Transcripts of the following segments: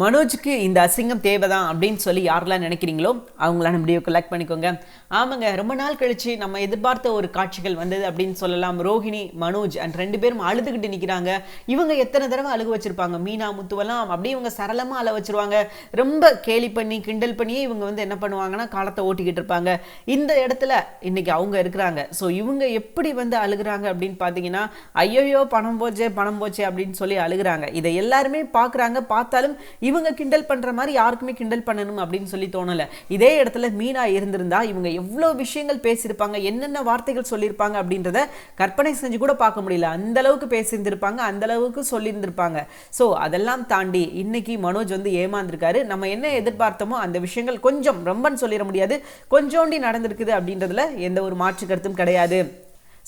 மனோஜுக்கு இந்த அசிங்கம் தேவைதான் அப்படின்னு சொல்லி யாரெல்லாம் நினைக்கிறீங்களோ அவங்களாம் வீடியோ கலெக்ட் பண்ணிக்கோங்க. ஆமாங்க ரொம்ப நாள் கழிச்சு நம்ம எதிர்பார்த்த ஒரு காட்சிகள் வந்தது அப்படின்னு சொல்லலாம். ரோஹிணி மனோஜ் அண்ட் ரெண்டு பேரும் அழுதுகிட்டு நிற்கிறாங்க இவங்க எத்தனை தடவை அழுக வச்சுருப்பாங்க? மீனா முத்துவெல்லாம் அப்படியே இவங்க சரளமாக அழ வச்சிருவாங்க. ரொம்ப கேலி பண்ணி கிண்டல் பண்ணியே இவங்க வந்து என்ன பண்ணுவாங்கன்னா காலத்தை ஓட்டிக்கிட்டு இருப்பாங்க. இந்த இடத்துல இன்னைக்கு அவங்க இருக்கிறாங்க. ஸோ இவங்க எப்படி வந்து அழுகுறாங்க அப்படின்னு பார்த்தீங்கன்னா ஐயோயோ பணம் போச்சே பணம் போச்சே அப்படின்னு சொல்லி அழுகுறாங்க. இதை எல்லாருமே பார்க்குறாங்க. பார்த்தாலும் இவங்க கிண்டல் பண்ணுற மாதிரி யாருக்குமே கிண்டல் பண்ணணும் அப்படின்னு சொல்லி தோணலை. இதே இடத்துல மீனா இருந்திருந்தா இவங்க எவ்வளோ விஷயங்கள் பேசியிருப்பாங்க என்னென்ன வார்த்தைகள் சொல்லியிருப்பாங்க அப்படின்றத கற்பனை செஞ்சு கூட பார்க்க முடியல. அந்த அளவுக்கு பேசியிருந்திருப்பாங்க அந்த அளவுக்கு சொல்லியிருந்திருப்பாங்க. ஸோ அதெல்லாம் தாண்டி இன்னைக்கு மனோஜ் வந்து ஏமாந்திருக்காரு. நம்ம என்ன எதிர்பார்த்தோமோ அந்த விஷயங்கள் கொஞ்சம் ரொம்பன்னு சொல்லிட முடியாது. கொஞ்சோண்டி நடந்திருக்குது அப்படின்றதுல எந்த ஒரு மாற்று கருத்தும் கிடையாது.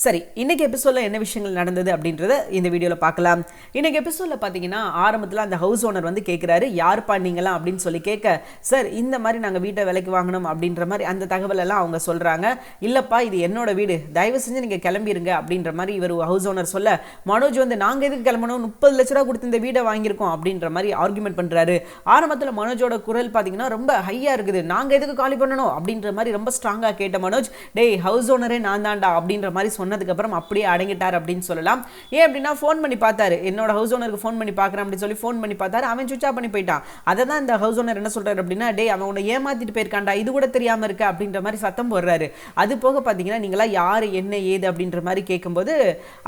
சரி இன்றைக்கி எபிசோடில் என்ன விஷயங்கள் நடந்தது அப்படின்றத இந்த வீடியோவில் பார்க்கலாம். இன்றைக்கி எபிசோடில் பார்த்தீங்கன்னா ஆரம்பத்தில் அந்த ஹவுஸ் ஓனர் வந்து கேட்குறாரு யாருப்பா நீங்களாம் அப்படின்னு சொல்லி கேட்க சார் இந்த மாதிரி நாங்கள் வீட்டை விலைக்கு வாங்கணும் அப்படின்ற மாதிரி அந்த தகவலெல்லாம் அவங்க சொல்கிறாங்க இல்லைப்பா இது என்னோட வீடு. தயவு செஞ்சு நீங்கள் கிளம்பிடுங்க அப்படின்ற மாதிரி இவர் ஹவுஸ் ஓனர் சொல்ல மனோஜ் வந்து நாங்கள் எதுக்கு கிளம்பணும்? முப்பது லட்ச ரூபா கொடுத்து இந்த வீடை வாங்கியிருக்கோம் அப்படின்ற மாதிரி ஆர்குமெண்ட் பண்ணுறாரு ஆரம்பத்தில் மனோஜோட குரல் பார்த்தீங்கன்னா ரொம்ப ஹையாக இருக்குது. நாங்கள் எதுக்கு காலி பண்ணணும்? அப்படின்ற மாதிரி ரொம்ப ஸ்ட்ராங்காக கேட்ட மனோஜ் டேய் ஹவுஸ் ஓனரே நான் தான்டா அப்படின்ற மாதிரி சொன்னதுக்கப்புறம் அப்படியே அடங்கிட்டார் அப்படின்னு சொல்லலாம். ஏன் அப்படின்னா ஃபோன் பண்ணி பார்த்தாரு. என்னோட ஹவுஸ் ஓனருக்கு ஃபோன் பண்ணி பார்க்குறேன் அப்படின்னு சொல்லி ஃபோன் பண்ணி பார்த்தாரு. அவன் சுவிச் ஆஃப் பண்ணி போயிட்டான். அதை தான் இந்த ஹவுஸ் ஓனர் என்ன சொல்கிறார் அப்படின்னா டே அவன் உன்னை ஏமாத்திட்டு போயிருக்கான்டா. இது கூட தெரியாமல் இருக்க அப்படின்ற மாதிரி சத்தம் போடுறாரு. அது போக பார்த்தீங்கன்னா நீங்களா யார் என்ன ஏது அப்படின்ற மாதிரி கேட்கும்போது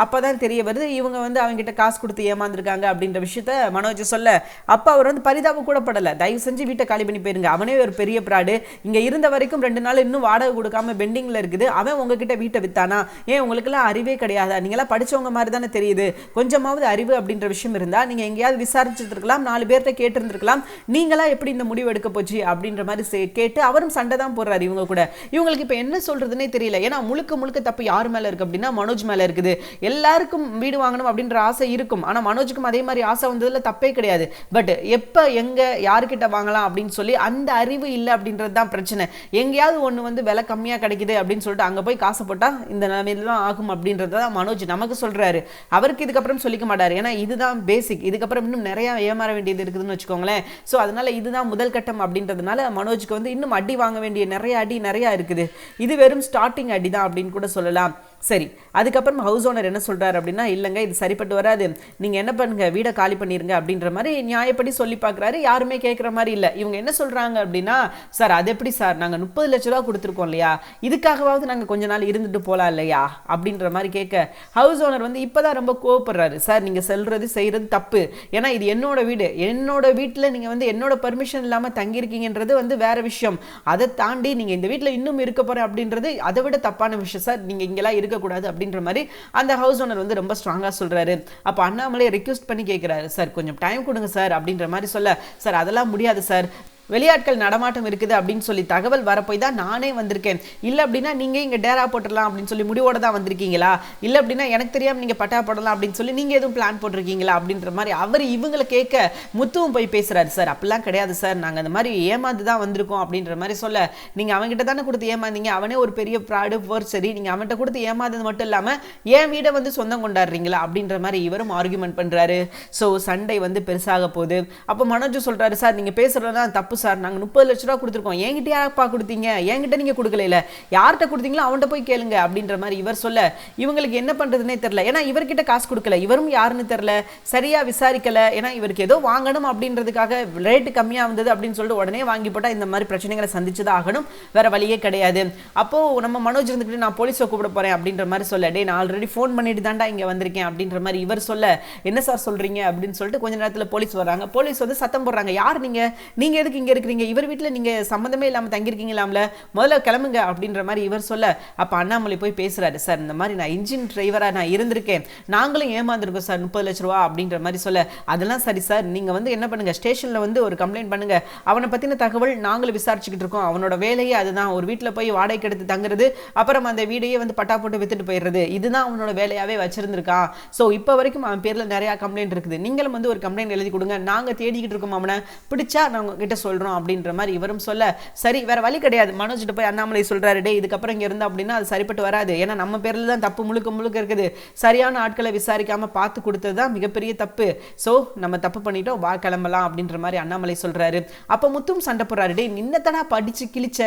அப்போ தான் தெரிய வருது இவங்க வந்து அவங்ககிட்ட காசு கொடுத்து ஏமாந்துருக்காங்க அப்படின்ற விஷயத்த மனோஜ் சொல்ல. அப்போ அவர் வந்து பரிதாபம் கூட படலை. தயவு செஞ்சு வீட்டை காலி பண்ணி போயிருங்க. அவனே ஒரு பெரிய ப்ராடு இங்கே இருந்த வரைக்கும் ரெண்டு நாள் இன்னும் வாடகை கொடுக்காம பெண்டிங்கில் இருக்குது. அவன் உங்ககிட்ட வீட்டை வித்தானா? ஏன் உங்களுக்குலாம் அறிவே கிடையாதா? நீங்களாம் படிச்சவங்க மாதிரி தானே தெரியுது. கொஞ்சமாவது அறிவு அப்படின்ற விஷயம் இருந்தால் நீங்கள் எங்கேயாவது விசாரிச்சுருக்கலாம் நாலு பேர்கிட்ட கேட்டிருந்துருக்கலாம். நீங்களாம் எப்படி இந்த முடிவு எடுக்க போச்சு அப்படின்ற மாதிரி கேட்டு அவரும் சண்டை தான் போடுறாரு இவங்க கூட. இவங்களுக்கு இப்போ என்ன சொல்கிறதுனே தெரியல. ஏன்னா முழுக்க முழுக்க தப்பு யார் மேலே இருக்குது அப்படின்னா மனோஜ் மேலே இருக்குது. எல்லாருக்கும் வீடு வாங்கணும் அப்படின்ற ஆசை இருக்கும். ஆனால் மனோஜுக்கும் அதே மாதிரி ஆசை வந்ததில் தப்பே கிடையாது. பட் எப்போ எங்கே யார்கிட்ட வாங்கலாம் அப்படின்னு சொல்லி அந்த அறிவு இல்லை அப்படின்றது தான் பிரச்சனை. எங்கேயாவது ஒன்று வந்து விலை கம்மியாக கிடைக்குது அப்படின்னு சொல்லிட்டு அங்கே போய் காசு போட்டால் இந்த நிலைமையிலாம் ஆகும் அப்படின்றத தான் மனோஜ் நமக்கு சொல்கிறாரு அவருக்கு இதுக்கப்புறம் சொல்லிக்க மாட்டார். ஏன்னா இதுதான் பேசிக் இதுக்கப்புறம் இன்னும் நிறையா ஏமாற வேண்டியது இருக்குதுன்னு வச்சுக்கோங்களேன். ஸோ அதனால் இதுதான் முதல் கட்டம் அப்படின்றதுனால மனோஜ்க்கு வந்து இன்னும் அடி வாங்க வேண்டிய நிறைய அடி நிறையா இருக்குது. இது வெறும் ஸ்டார்டிங் அடி தான் அப்படின்னு கூட சொல்லலாம். சரி அதுக்கப்புறம் ஹவுஸ் ஓனர் என்ன சொல்கிறார் அப்படின்னா இல்லைங்க இது சரிப்பட்டு வராது. நீங்கள் என்ன பண்ணுங்க வீடை காலி பண்ணிருங்க அப்படின்ற மாதிரி நியாயப்படி சொல்லி பார்க்குறாரு. யாருமே கேட்குற மாதிரி இல்லை. இவங்க என்ன சொல்கிறாங்க அப்படின்னா சார் அது எப்படி சார்? நாங்கள் முப்பது லட்ச ரூபா கொடுத்துருக்கோம் இல்லையா? இதுக்காகவாவது நாங்கள் கொஞ்ச நாள் இருந்துட்டு போகலாம் இல்லையா? அப்படின்ற மாதிரி கேட்க ஹவுஸ் ஓனர் வந்து இப்போ தான் ரொம்ப கோவப்படுறாரு. சார் நீங்கள் சொல்றது செய்கிறது தப்பு. ஏன்னா இது என்னோட வீடு. என்னோட வீட்டில் நீங்கள் வந்து என்னோட பர்மிஷன் இல்லாமல் தங்கியிருக்கீங்கன்றது வந்து வேற விஷயம். அதை தாண்டி நீங்கள் இந்த வீட்டில் இன்னும் இருக்க போகிறேன் அப்படின்றது அதை விட தப்பான விஷயம். சார் நீங்கள் இங்கெல்லாம் இருக்க இருக்கக்கூடாது அப்படின்ற மாதிரி அந்த ஹவுஸ் ஓனர் வந்து ரொம்ப ஸ்ட்ராங்காக சொல்றாரு. அப்போ அண்ணாமலை ரெக்வஸ்ட் பண்ணி கேட்குறாரு சார் கொஞ்சம் டைம் கொடுங்க சார் அப்படின்ற மாதிரி சொல்ல சார் அதெல்லாம் முடியாது சார். வெளியாட்கள் நடமாட்டம் இருக்குது அப்படின்னு சொல்லி தகவல் வரப்போய் தான் நானே வந்திருக்கேன். இல்லை அப்படின்னா நீங்கள் இங்கே டேரா போட்டுடலாம் அப்படின்னு சொல்லி முடிவோட தான் வந்திருக்கீங்களா? இல்லை அப்படின்னா எனக்கு தெரியாமல் நீங்கள் பட்டா போடலாம் அப்படின்னு சொல்லி நீங்கள் எதுவும் பிளான் போட்டிருக்கீங்களா அப்படின்ற மாதிரி அவர் இவங்களை கேட்க முத்துவும் போய் பேசுகிறாரு சார் அப்படிலாம் கிடையாது சார். நாங்கள் அந்த மாதிரி ஏமாந்து தான் வந்திருக்கோம் அப்படின்ற மாதிரி சொல்ல நீங்கள் அவன்கிட்ட தானே கொடுத்து ஏமாந்தீங்க. அவனே ஒரு பெரிய ப்ராடு போர் சரி நீங்கள் அவன்கிட்ட கொடுத்து ஏமாந்தது மட்டும் இல்லாமல் என் வீடை வந்து சொந்தம் கொண்டாடுறீங்களா? அப்படின்ற மாதிரி இவரும் ஆர்குமெண்ட் பண்ணுறாரு ஸோ சண்டை வந்து பெருசாக போகுது. அப்போ மனோஜ் சொல்கிறாரு சார் நீங்கள் பேசுகிறதெல்லாம் தப்பு. சார். நாங்கள் முப்பது லட்ச ரூபா கொடுத்துருக்கோம். என்கிட்ட யாருப்பா கொடுத்தீங்க? என்கிட்ட நீங்கள் கொடுக்கல யார்கிட்ட கொடுத்தீங்களோ அவன்கிட்ட போய் கேளுங்க அப்படின்ற மாதிரி இவர் சொல்ல. இவங்களுக்கு என்ன பண்ணுறதுனே தெரில ஏன்னா இவர்கிட்ட காசு கொடுக்கல. இவரும் யாருன்னு தெரில சரியாக விசாரிக்கல. ஏன்னா இவருக்கு ஏதோ வாங்கணும் அப்படின்றதுக்காக ரேட்டு கம்மியாக வந்தது அப்படின்னு சொல்லிட்டு உடனே வாங்கி போட்டால் இந்த மாதிரி பிரச்சனைகளை சந்திச்சு தான் ஆகணும். வேற வழியே கிடையாது. அப்போது நம்ம மனோஜ் இருந்துக்கிட்டு நான் போலீஸை கூப்பிட போகிறேன் அப்படின்ற மாதிரி சொல்ல. டே நான் ஆல்ரெடி ஃபோன் பண்ணிட்டு தான்டா இங்கே வந்திருக்கேன் அப்படின்ற மாதிரி இவர் சொல்ல. என்ன சார் சொல்கிறீங்க அப்படின்னு சொல்லிட்டு கொஞ்ச நேரத்தில் போலீஸ் வராங்க போலீஸ் வந்து சத்தம் போடுறாங்க. யார் நீங்கள் நீங்கள் எதுக்கு இங்கே இருக்கிறீங்க இவர் வீட்டில் நீங்கள் சம்மந்தமே இல்லாமல் தங்கியிருக்கீங்களாம்ல? முதல்ல கிளம்புங்க அப்படின்ற மாதிரி இவர் சொல்ல அப்போ அண்ணாமலை போய் பேசுறாரு சார் இந்த மாதிரி நான் இன்ஜின் டிரைவராக நான் இருந்திருக்கேன். நாங்களும் ஏமாந்துருக்கோம் சார் முப்பது லட்ச ரூபா அப்படின்ற மாதிரி சொல்ல அதெல்லாம் சரி சார். நீங்கள் வந்து என்ன பண்ணுங்க? ஸ்டேஷனில் வந்து ஒரு கம்ப்ளைண்ட் பண்ணுங்க. அவனை பற்றின தகவல் நாங்களும் விசாரிச்சுக்கிட்டு இருக்கோம். அவனோட வேலையே அதுதான். ஒரு வீட்டில் போய் வாடகைக்கு எடுத்து தங்குறது அப்புறம் அந்த வீடையே வந்து பட்டா போட்டு வித்துட்டு போயிடுறது. இதுதான் அவனோட வேலையாவே வச்சிருந்திருக்கான். ஸோ இப்போ வரைக்கும் அவன் பேரில் நிறையா கம்ப்ளைண்ட் இருக்குது. நீங்களும் வந்து ஒரு கம்ப்ளைண்ட் எழுதி கொடுங்க. நாங்கள் தேடிக்கிட்டு இருக்கோம் அவனை. பிடிச்சா நான் உங்ககிட்ட சொல் சொல்கிறோம் அப்படின்ற மாதிரி இவரும் சொல்ல சரி வேறு வழி கிடையாது. மனோஜ்கிட்ட போய் அண்ணாமலை சொல்கிறாரு டே இதுக்கப்புறம் இங்கே இருந்தால் அப்படின்னா அது சரிப்பட்டு வராது. ஏன்னா நம்ம பேரில் தான் தப்பு முழுக்க முழுக்க இருக்குது. சரியான ஆட்களை விசாரிக்காமல் பார்த்து கொடுத்தது தான் மிகப்பெரிய தப்பு. ஸோ நம்ம தப்பு பண்ணிட்டோம். வா கிளம்பலாம் அப்படின்ற மாதிரி அண்ணாமலை சொல்கிறாரு அப்போ முத்தும் சண்டை போடுறாரு. டே நின்னத்தடா படித்து கிழிச்ச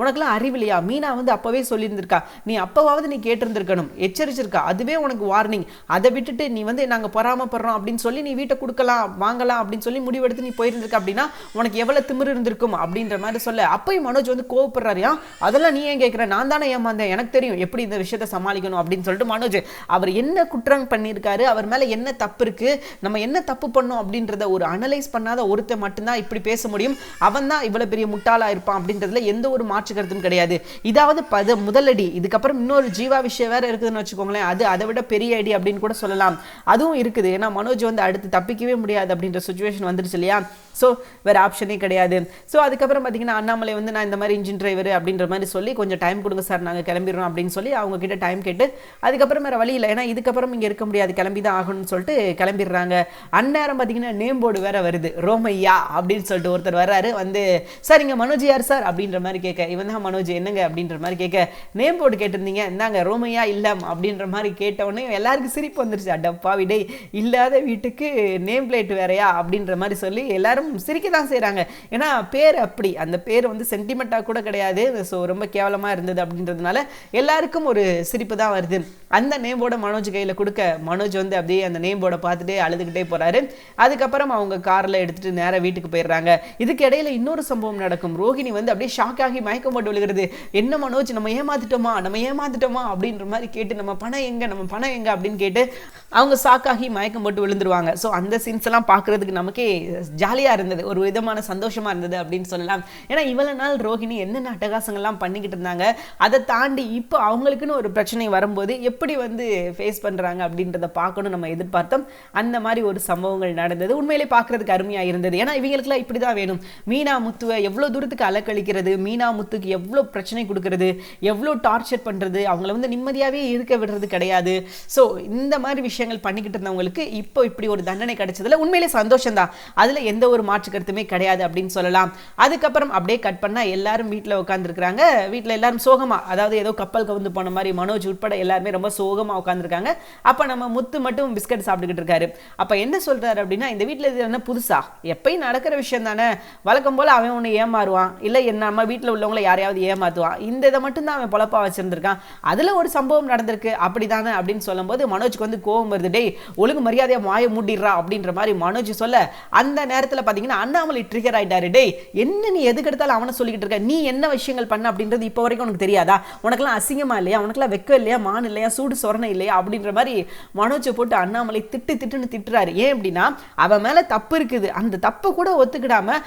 உனக்குலாம் அறிவில்லையா? மீனா வந்து அப்போவே சொல்லியிருந்திருக்கா. நீ அப்போவாவது நீ கேட்டிருந்திருக்கணும். எச்சரிச்சிருக்கா. அதுவே உனக்கு வார்னிங் அதை விட்டுட்டு நீ வந்து நாங்கள் பொறாமப்படுறோம் அப்படின்னு சொல்லி நீ வீட்டை கொடுக்கலாம் வாங்கலாம் அப்படின்னு சொல்லி முடிவெடுத்து நீ போயிருந்திருக்க அப்படின்னா உனக்கு எவ்வளோ எவ்வளவு திமிர் இருந்திருக்கும் அப்படின்ற மாதிரி சொல்ல அப்பயும் மனோஜ் வந்து கோவப்படுறாருயா அதெல்லாம் நீ ஏன் கேட்குற நான் தானே ஏமாந்தேன். எனக்கு தெரியும் எப்படி இந்த விஷயத்த சமாளிக்கணும் அப்படின்னு சொல்லிட்டு மனோஜ் அவர் என்ன குற்றம் பண்ணியிருக்காரு அவர் மேல என்ன தப்பு இருக்கு நம்ம என்ன தப்பு பண்ணோம் அப்படின்றத ஒரு அனலைஸ் பண்ணாத ஒருத்தன் மட்டும்தான் இப்படி பேச முடியும். அவன் தான் இவ்வளவு பெரிய முட்டாளா இருப்பான் அப்படின்றதுல எந்த ஒரு மாற்று கருத்தும் கிடையாது. இதாவது பத முதலடி இதுக்கப்புறம் இன்னொரு ஜீவா விஷயம் வேற இருக்குதுன்னு வச்சுக்கோங்களேன் அது அதை விட பெரிய அடி அப்படின்னு கூட சொல்லலாம். அதுவும் இருக்குது. ஏன்னா மனோஜ் வந்து அடுத்து தப்பிக்கவே முடியாது அப்படின்ற சுச்சுவேஷன் வந்துருச்சு இல்லையா? ஸோ வேற ஆப்ஷனே கிடையாது. கிடையாது. ஸோ அதுக்கப்புறம் பார்த்தீங்கன்னா அண்ணாமலை வந்து நான் இந்த மாதிரி இன்ஜின் டிரைவர் அப்படின்ற மாதிரி சொல்லி கொஞ்சம் டைம் கொடுங்க சார் நாங்கள் கிளம்பிடுறோம் அப்படின்னு சொல்லி அவங்க கிட்ட டைம் கேட்டு அதுக்கப்புறம் வேறு வழி இல்லை. ஏன்னா இதுக்கப்புறம் இங்கே இருக்க முடியாது. கிளம்பி தான் ஆகணும்னு சொல்லிட்டு கிளம்பிடுறாங்க. அந்நேரம் பார்த்தீங்கன்னா நேம் போர்டு வேற வருது. ரோமையா அப்படின்னு சொல்லிட்டு ஒருத்தர் வர்றாரு. வந்து சார் இங்கே மனோஜ் யார் சார் அப்படின்ற மாதிரி கேட்க இவன் தான் மனோஜ். என்னங்க? அப்படின்ற மாதிரி கேட்க நேம் போர்டு கேட்டிருந்தீங்க. இந்தாங்க ரோமையா இல்லம். அப்படின்ற மாதிரி கேட்டவுடனே எல்லாருக்கும் சிரிப்பு வந்துருச்சு. அடப்பா விடை இல்லாத வீட்டுக்கு நேம் பிளேட் வேறையா? அப்படின்ற மாதிரி சொல்லி எல்லாரும் சிரிக்க தான் செய்கிறாங்க ஏன்னா பேர் அப்படி. அந்த பேர் வந்து சென்டிமெண்ட்டாக கூட கிடையாது. ஸோ ரொம்ப கேவலமாக இருந்தது அப்படின்றதுனால எல்லாருக்கும் ஒரு சிரிப்பு தான் வருது. அந்த நேம் மனோஜ் கையில் கொடுக்க மனோஜ் வந்து அப்படியே அந்த நேம் போர்டை பார்த்துட்டு அழுதுகிட்டே போறாரு. அதுக்கப்புறம் அவங்க காரில் எடுத்துட்டு நேராக வீட்டுக்கு போயிடுறாங்க. இதுக்கு இடையில இன்னொரு சம்பவம் நடக்கும். ரோஹிணி வந்து அப்படியே ஷாக் ஆகி மயக்கம் போட்டு விழுகிறது. என்ன மனோஜ் நம்ம ஏமாத்திட்டோமா? நம்ம ஏமாத்திட்டோமா? அப்படின்ற மாதிரி கேட்டு நம்ம பணம் எங்க? நம்ம பணம் எங்க? அப்படின்னு கேட்டு அவங்க ஷாக் ஆகி மயக்கம் போட்டு விழுந்துருவாங்க. ஸோ அந்த சீன்ஸ் எல்லாம் பார்க்கறதுக்கு நமக்கே ஜாலியா இருந்தது. ஒரு விதமான சந்தோஷம் இருந்தது அப்படின்னு சொல்லலாம். ஏன்னா இவ்வளவு நாள் ரோஹிணி என்னென்ன அட்டகாசங்கள்லாம் பண்ணிக்கிட்டு இருந்தாங்க அதை தாண்டி இப்போ அவங்களுக்குன்னு ஒரு பிரச்சனை வரும்போது எப்படி வந்து ஃபேஸ் பண்றாங்க அப்படின்றத பார்க்கணும் நம்ம எதிர்பார்த்தோம். அந்த மாதிரி ஒரு சம்பவங்கள் நடந்தது. உண்மையிலே பார்க்கறதுக்கு அருமையா இருந்தது. ஏன்னா இவங்களுக்குலாம் இப்படி தான் வேணும். மீனா முத்துவை எவ்வளோ தூரத்துக்கு அலக்கழிக்கிறது மீனா முத்துக்கு எவ்வளோ பிரச்சனை கொடுக்கறது எவ்வளோ டார்ச்சர் பண்றது அவங்கள வந்து நிம்மதியாவே இருக்க விடுறது கிடையாது. ஸோ இந்த மாதிரி விஷயங்கள் பண்ணிக்கிட்டு இருந்தவங்களுக்கு இப்போ இப்படி ஒரு தண்டனை கிடைச்சதுல உண்மையிலே சந்தோஷம் தான் அதுல எந்த ஒரு மாற்று கருத்துமே கிடையாது அப்படின்னு சொல்லலாம். அதுக்கப்புறம் அப்படியே கட் பண்ணா எல்லாரும் வீட்டில் உட்காந்துருக்காங்க வீட்டில் எல்லாரும் சோகமா அதாவது ஏதோ கப்பல் கவுந்து போன மாதிரி மனோஜ் உட்பட எல்லாருமே ரொம்ப சோகமா உட்காந்துருக்காங்க அப்ப நம்ம முத்து மட்டும் பிஸ்கட் சாப்பிட்டுக்கிட்டு இருக்காரு. அப்ப என்ன சொல்றாரு அப்படின்னா இந்த வீட்டில் இது என்ன புதுசா? எப்பயும் நடக்கிற விஷயம் தானே. வழக்கம் போல அவன் ஒன்று ஏமாறுவான். இல்லை என்ன நம்ம வீட்டில் உள்ளவங்களை யாரையாவது ஏமாத்துவான். இந்த இதை மட்டும் தான் அவன் பொழப்பா வச்சிருந்திருக்கான். அதுல ஒரு சம்பவம் நடந்திருக்கு. அப்படிதானே அப்படின்னு சொல்லும்போது மனோஜ்க்கு வந்து கோவம் வருது. டேய் ஒழுங்கு மரியாதையா மாய மூடிடுறா அப்படின்ற மாதிரி மனோஜ் சொல்ல அந்த நேரத்துல பாத்தீங்கன்னா அண்ணாமலை ட்ரிகர் ஆகிட்டாரு டேய் என்ன நீ எதுக்கு எடுத்தாலும் அவனை சொல்லிக்கிட்டு இருக்க? நீ என்ன விஷயங்கள் பண்ண அப்படின்றது இப்போ வரைக்கும் உனக்கு தெரியாதா? உனக்குலாம் அசிங்கமா இல்லையா? உனக்குலாம் வெக்கம் இல்லையா? மான் இல்லையா? சூடு சொரணை இல்லையா? அப்படின்ற மாதிரி மனோஜை போட்டு அண்ணாமலை திட்டு திட்டுன்னு திட்டுறாரு. ஏன் அப்படின்னா அவன் மேல தப்பு இருக்குது. அந்த தப்பை கூட ஒத்துக்கிடாம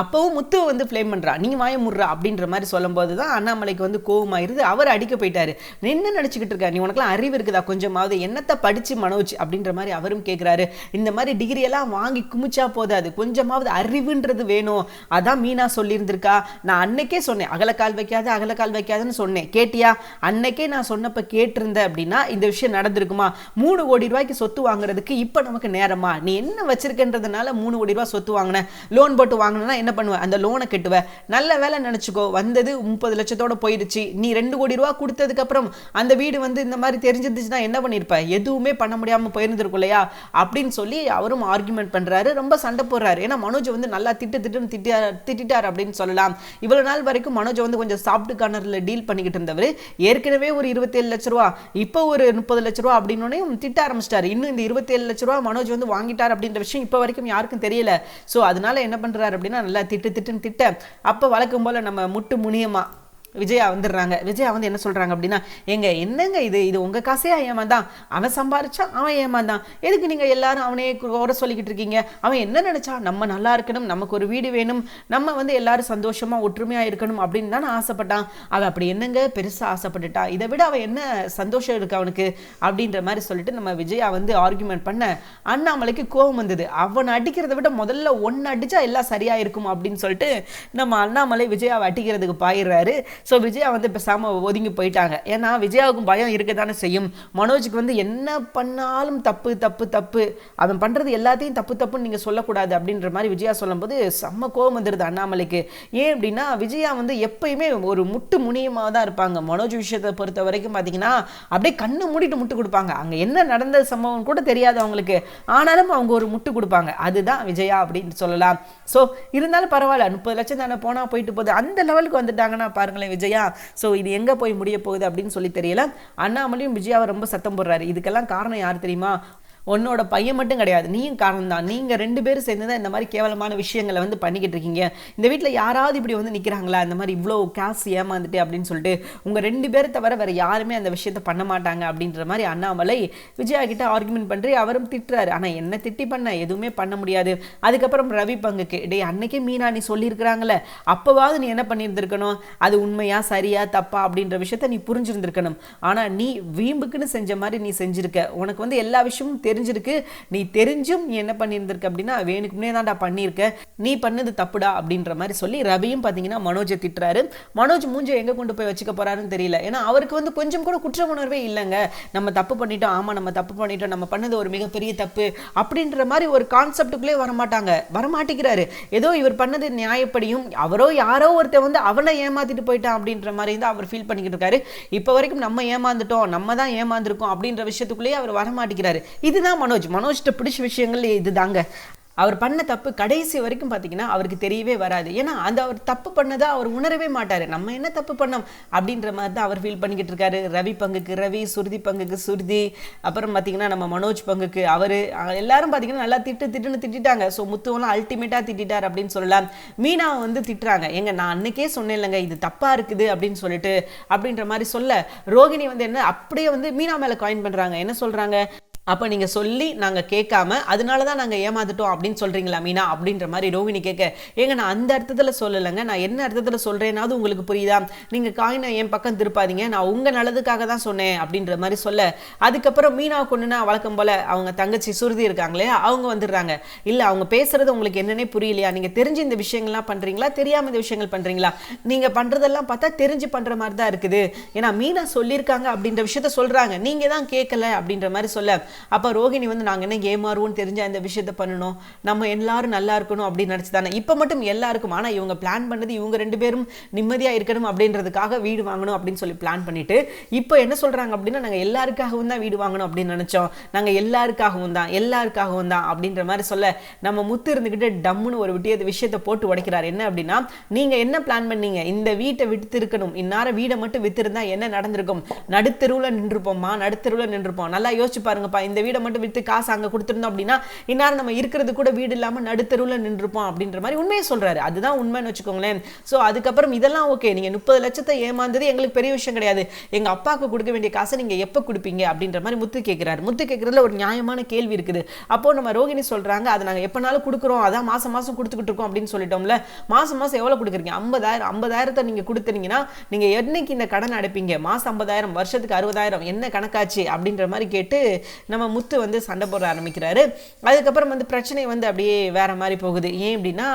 அப்போவும் முத்து வந்து ஃப்ளேம் பண்ணுறா நீ வாய முடுறா அப்படின்ற மாதிரி சொல்லும்போது தான் அண்ணாமலைக்கு வந்து கோவமாயிருது. அவர் அடிக்க போயிட்டாரு. நின்று என்ன நினச்சிக்கிட்டு இருக்கா? நீ உனக்குலாம் அறிவு இருக்குதா? கொஞ்சமாவது என்னத்தை படித்து மனோஜ் அப்படின்ற மாதிரி அவரும் கேட்குறாரு இந்த மாதிரி டிகிரியெல்லாம் வாங்கி குமிச்சா போதாது. கொஞ்சமாவது அறிவுன்றது வேணும். அதான் மீனா சொல்லியிருந்திருக்கா. நான் அன்னைக்கே சொன்னேன். அகலக்கால் வைக்காத அகலக்கால் வைக்காதுன்னு சொன்னேன். கேட்டியா? அன்னைக்கே நான் சொன்னப்போ கேட்டிருந்த அப்படின்னா இந்த விஷயம் நடந்திருக்குமா? மூணு கோடி ரூபாய்க்கு சொத்து வாங்குறதுக்கு இப்போ நமக்கு நேரமா? நீ என்ன வச்சிருக்கன்றதுனால மூணு கோடி ரூபாய் சொத்து வாங்கின? லோன் போட்டு வாங்கினா என்ன பண்ணுவ? அந்த லோனை கட்டுவ. நல்ல வேலை நினச்சிக்கோ. வந்தது முப்பது லட்சத்தோட போயிடுச்சு. நீ ரெண்டு கோடி ரூபா கொடுத்ததுக்கப்புறம் அந்த வீடு வந்து இந்த மாதிரி தெரிஞ்சிருந்துச்சுன்னா என்ன பண்ணியிருப்ப எதுவுமே பண்ண முடியாமல் போயிருந்திருக்கும் இல்லையா? அப்படின்னு சொல்லி அவரும் ஆர்குமெண்ட் பண்றாரு. ரொம்ப சண்டை போடுறாரு. ஏன்னா மனோஜ் வந்து நல்லா திட்டு திட்டுன்னு திட்டியா திட்டிட்டார் அப்படின்னு சொல்லலாம். இவ்வளோ நாள் வரைக்கும் மனோஜ் வந்து கொஞ்சம் சாஃப்ட் கார்னரில் டீல் பண்ணிக்கிட்டு இருந்தவர். ஏற்கனவே ஒரு இருபத்தேழு லட்ச ரூபா. இப்போ ஒரு முப்பது லட்ச ரூபா அப்படின்னு திட்ட ஆரம்பிச்சிட்டாரு. இன்னும் இந்த இருபத்தேழு லட்ச ரூபா மனோஜ் வந்து வாங்கிட்டார் அப்படின்ற விஷயம் இப்போ வரைக்கும் யாருக்கும் தெரியல. ஸோ அதனால என்ன பண்ணுறாரு அப்படின்னா நல்லா திட்டு திட்டுன்னு திட்ட அப்போ வழக்கம் போல நம்ம முட்டு முனியமா விஜயா வந்துடுறாங்க. விஜயா வந்து என்ன சொல்கிறாங்க அப்படின்னா எங்க என்னங்க இது? இது உங்கள் காசே ஏமாந்தான். அவன் சம்பாரிச்சா அவன் ஏமாந்தான். எதுக்கு நீங்கள் எல்லாரும் அவனே குறை சொல்லிக்கிட்டு இருக்கீங்க? அவன் என்ன நினச்சா நம்ம நல்லா இருக்கணும் நமக்கு ஒரு வீடு வேணும் நம்ம வந்து எல்லாரும் சந்தோஷமாக ஒற்றுமையாக இருக்கணும் அப்படின்னு தானே ஆசைப்பட்டான். அவன் அப்படி என்னங்க பெருசாக ஆசைப்பட்டுட்டான் இதை விட அவன் என்ன சந்தோஷம் இருக்கு அவனுக்கு? அப்படின்ற மாதிரி சொல்லிட்டு நம்ம விஜயா வந்து ஆர்குமெண்ட் பண்ண அண்ணாமலைக்கு கோபம் வந்தது. அவன் அடிக்கிறதை விட முதல்ல ஒன்று அடித்தா எல்லாம் சரியாக இருக்கும் அப்படின்னு சொல்லிட்டு நம்ம அண்ணாமலை விஜயாவை அடிக்கிறதுக்கு பாயிடுறாரு ஸோ விஜயா வந்து பேசாமல் ஒதுங்கி போயிட்டாங்க. ஏன்னா விஜயாவுக்கும் பயம் இருக்க தானே செய்யும். மனோஜுக்கு வந்து என்ன பண்ணாலும் தப்பு தப்பு தப்பு. அவன் பண்ணுறது எல்லாத்தையும் தப்பு தப்புன்னு நீங்கள் சொல்லக்கூடாது அப்படின்ற மாதிரி விஜயா சொல்லும்போது செம்ம கோவம் வந்துடுது அண்ணாமலைக்கு. ஏன் அப்படின்னா விஜயா வந்து எப்பயுமே ஒரு முட்டு முனியமாக தான் இருப்பாங்க. மனோஜ் விஷயத்தை பொறுத்த வரைக்கும் பார்த்தீங்கன்னா அப்படியே கண்ணு மூடிட்டு முட்டு கொடுப்பாங்க. அங்கே என்ன நடந்த சம்பவம் கூட தெரியாது அவங்களுக்கு. ஆனாலும் அவங்க ஒரு முட்டு கொடுப்பாங்க. அதுதான் விஜயா அப்படின்னு சொல்லலாம். ஸோ இருந்தாலும் பரவாயில்ல. முப்பது லட்சம் தானே போனால் போயிட்டு போகுது. அந்த லெவலுக்கு வந்துட்டாங்கன்னா பாருங்களேன் விஜயா? ஸோ இது எங்கே போய் முடிய போகுது அப்படின்னு சொல்லி தெரியல. அண்ணாமலையும் விஜயாவை ரொம்ப சத்தம் போடுறாரு. இதுக்கெல்லாம் காரணம் யார் தெரியுமா? உன்னோட பையன் மட்டும் கிடையாது. நீயும் காரணம் தான் நீங்கள் ரெண்டு பேரும் சேர்ந்து தான் இந்த மாதிரி கேவலமான விஷயங்களை வந்து பண்ணிக்கிட்டு இருக்கீங்க. இந்த வீட்டில் யாராவது இப்படி வந்து நிற்கிறாங்களா இந்த மாதிரி இவ்வளோ காசு ஏமாந்துட்டு அப்படின்னு சொல்லிட்டு உங்கள் ரெண்டு பேரை தவிர வேறு யாருமே அந்த விஷயத்த பண்ண மாட்டாங்க அப்படின்ற மாதிரி அண்ணாமலை விஜயா கிட்ட ஆர்குமெண்ட் பண்ணுறி அவரும் திட்டுறாரு. ஆனால் என்ன திட்டி பண்ண? எதுவுமே பண்ண முடியாது. அதுக்கப்புறம் ரவி பங்குக்கு டேய் அன்னைக்கே மீனா நீ சொல்லியிருக்கிறாங்களே அப்போவாவது நீ என்ன பண்ணியிருந்திருக்கணும்? அது உண்மையா சரியா தப்பா? அப்படின்ற விஷயத்த நீ புரிஞ்சிருந்திருக்கணும். ஆனால் நீ வீம்புக்குன்னு செஞ்ச மாதிரி நீ செஞ்சிருக்க. உனக்கு வந்து எல்லா விஷயமும் தெரிஞ்சிருக்கு. நீ தெரிஞ்சும் நீ என்ன பண்ணியிருந்திருக்க அப்படின்னா வேணுக்கு முன்னே தான்டா பண்ணியிருக்க. நீ பண்ணது தப்புடா அப்படின்ற மாதிரி சொல்லி ரவியும் பார்த்தீங்கன்னா மனோஜை திட்டுறாரு. மனோஜ் மூஞ்சை எங்கே கொண்டு போய் வச்சுக்க போறாருன்னு தெரியல. ஏன்னா அவருக்கு வந்து கொஞ்சம் கூட குற்ற உணர்வே இல்லைங்க. நம்ம தப்பு பண்ணிட்டோம் ஆமாம் நம்ம தப்பு பண்ணிட்டோம் நம்ம பண்ணது ஒரு மிகப்பெரிய தப்பு அப்படின்ற மாதிரி ஒரு கான்செப்டுக்குள்ளே வரமாட்டாங்க. வரமாட்டேங்கிறாரு. ஏதோ இவர் பண்ணது நியாயப்படியும் அவரோ யாரோ ஒருத்தர் வந்து அவனை ஏமாத்திட்டு போயிட்டான் அப்படின்ற மாதிரி தான் அவர் ஃபீல் பண்ணிக்கிட்டு இருக்காரு. இப்போ வரைக்கும் நம்ம ஏமாந்துட்டோம் நம்ம தான் ஏமாந்துருக்கோம் அப்படின்ற விஷயத்துக்குள்ளேயே அவர் வரமாட்டேங்கிறாரு. இதுதான் மனோஜ். மனோஜ்கிட்ட பிடிச்ச விஷயங்கள் இதுதாங்க. அவர் பண்ண தப்பு கடைசி வரைக்கும் பார்த்தீங்கன்னா அவருக்கு தெரியவே வராது. ஏன்னா அந்த அவர் தப்பு பண்ணதை அவர் உணரவே மாட்டார். நம்ம என்ன தப்பு பண்ணோம்? அப்படின்ற மாதிரி தான் அவர் ஃபீல் பண்ணிக்கிட்டு இருக்காரு. ரவி பங்குக்கு ரவி சுருதி பங்குக்கு சுருதி. அப்புறம் பார்த்தீங்கன்னா நம்ம மனோஜ் பங்குக்கு அவர். எல்லாரும் பார்த்தீங்கன்னா நல்லா திட்டு திட்டுன்னு திட்டிட்டாங்க. ஸோ முத்துவெல்லாம் அல்டிமேட்டாக திட்டார் அப்படின்னு சொல்லலாம். மீனா வந்து திட்டுறாங்க. எங்க நான் அன்னைக்கே சொன்னேன் இல்லைங்க இது தப்பாக இருக்குது அப்படின்னு சொல்லிட்டு அப்படின்ற மாதிரி சொல்ல. ரோகிணி வந்து என்ன அப்படியே வந்து மீனா மேலே காயின் பண்ணுறாங்க என்ன சொல்கிறாங்க அப்போ நீங்கள் சொல்லி நாங்கள் கேட்காம அதனால தான் நாங்கள் ஏமாந்துட்டோம் அப்படின்னு சொல்கிறீங்களா மீனா? அப்படின்ற மாதிரி ரோஹிணி கேட்க ஏங்க நான் அந்த அர்த்தத்தில் சொல்லலைங்க. நான் என்ன அர்த்தத்தில் சொல்கிறேனாவது உங்களுக்கு புரியுதா? நீங்கள் காயினை என் பக்கம் திருப்பாதீங்க. நான் உங்கள் நல்லதுக்காக தான் சொன்னேன் அப்படின்ற மாதிரி சொல்ல அதுக்கப்புறம் மீனா கொண்டுனா வழக்கம் போல் அவங்க தங்கச்சி சுருதி இருக்காங்களே அவங்க வந்துடுறாங்க. இல்லை அவங்க பேசுறது உங்களுக்கு என்னன்னே புரியலையா? நீங்கள் தெரிஞ்சு இந்த விஷயங்கள்லாம் பண்ணுறீங்களா தெரியாமல் இந்த விஷயங்கள் பண்ணுறீங்களா நீங்கள் பண்ணுறதெல்லாம் பார்த்தா தெரிஞ்சு பண்ணுற மாதிரி தான் இருக்குது. ஏன்னா மீனா சொல்லியிருக்காங்க அப்படின்ற விஷயத்த சொல்கிறாங்க நீங்கள் தான் கேட்கல அப்படின்ற மாதிரி சொல்ல அப்போ ரோஹிணி வந்து நாங்கள் என்ன ஏமாறுவோம்னு தெரிஞ்சால் இந்த விஷயத்த பண்ணணும். நம்ம எல்லாரும் நல்லா இருக்கணும் அப்படின்னு நினச்சி தானே இப்போ மட்டும் எல்லாருக்கும் ஆனால் இவங்க பிளான் பண்ணது இவங்க ரெண்டு பேரும் நிம்மதியாக இருக்கணும் அப்படின்றதுக்காக வீடு வாங்கணும் அப்படின்னு சொல்லி பிளான் பண்ணிட்டு இப்போ என்ன சொல்கிறாங்க அப்படின்னா நாங்கள் எல்லாருக்காகவும் தான் வீடு வாங்கணும் அப்படின்னு நினச்சோம். நாங்கள் எல்லாருக்காகவும் தான் எல்லாருக்காகவும் தான் அப்படின்ற மாதிரி சொல்ல நம்ம முத்து இருந்துக்கிட்டு டம்முன்னு ஒரு அந்த விஷயத்தை போட்டு உடைக்கிறார். என்ன அப்படின்னா நீங்கள் என்ன பிளான் பண்ணீங்க? இந்த வீட்டை விட்டு இருக்கணும் இந்நேரம் வீடை மட்டும் வித்திருந்தா என்ன நடந்திருக்கும்? நடுத்தருவில் நின்றுப்போம்மா நடுத்தருவில் நின்றுப்போம். நல்லா யோசிச்சு பாருங்கப்பா இந்த வீடை மட்டும் விற்று காசு அங்கே கொடுத்துருந்தோம் அப்படின்னா இந்நேரம் நம்ம இருக்கிறது கூட வீடு இல்லாமல் நடுத்தெருவில் நின்றுப்போம் அப்படின்ற மாதிரி உண்மையை சொல்கிறாரு அதுதான் உண்மைன்னு வச்சுக்கோங்களேன். ஸோ அதுக்கப்புறம் இதெல்லாம் ஓகே நீங்கள் முப்பது லட்சத்தை ஏமாந்தது எங்களுக்கு பெரிய விஷயம் கிடையாது. எங்கள் அப்பாவுக்கு கொடுக்க வேண்டிய காசை நீங்கள் எப்போ கொடுப்பீங்க அப்படின்ற மாதிரி முத்து கேட்குறாரு முத்து கேட்குறதுல ஒரு நியாயமான கேள்வி இருக்குது. அப்போது நம்ம ரோகிணி சொல்கிறாங்க அதை நாங்கள் எப்போனாலும் கொடுக்குறோம். அதான் மாதம் மாதம் கொடுத்துக்கிட்டு இருக்கோம் அப்படின்னு சொல்லிட்டோம்ல. மாதம் மாதம் எவ்வளோ கொடுக்குறீங்க? ஐம்பதாயிரம். ஐம்பதாயிரத்தை நீங்கள் கொடுத்துறீங்கன்னா நீங்கள் என்னைக்கு இந்த கடன் அடைப்பீங்க? மாதம் ஐம்பதாயிரம் வருஷத்துக்கு அறுபதாயிரம். என்ன கணக்காச்சு? அப்படின்ற மாதிரி கேட்டு நம்ம முத்து வந்து சண்டை போட ஆரம்பிக்கிறாரு. அதுக்கப்புறம் வந்து பிரச்சனை வந்து அப்படியே வேற மாதிரி போகுது. ஏன் அப்படின்னா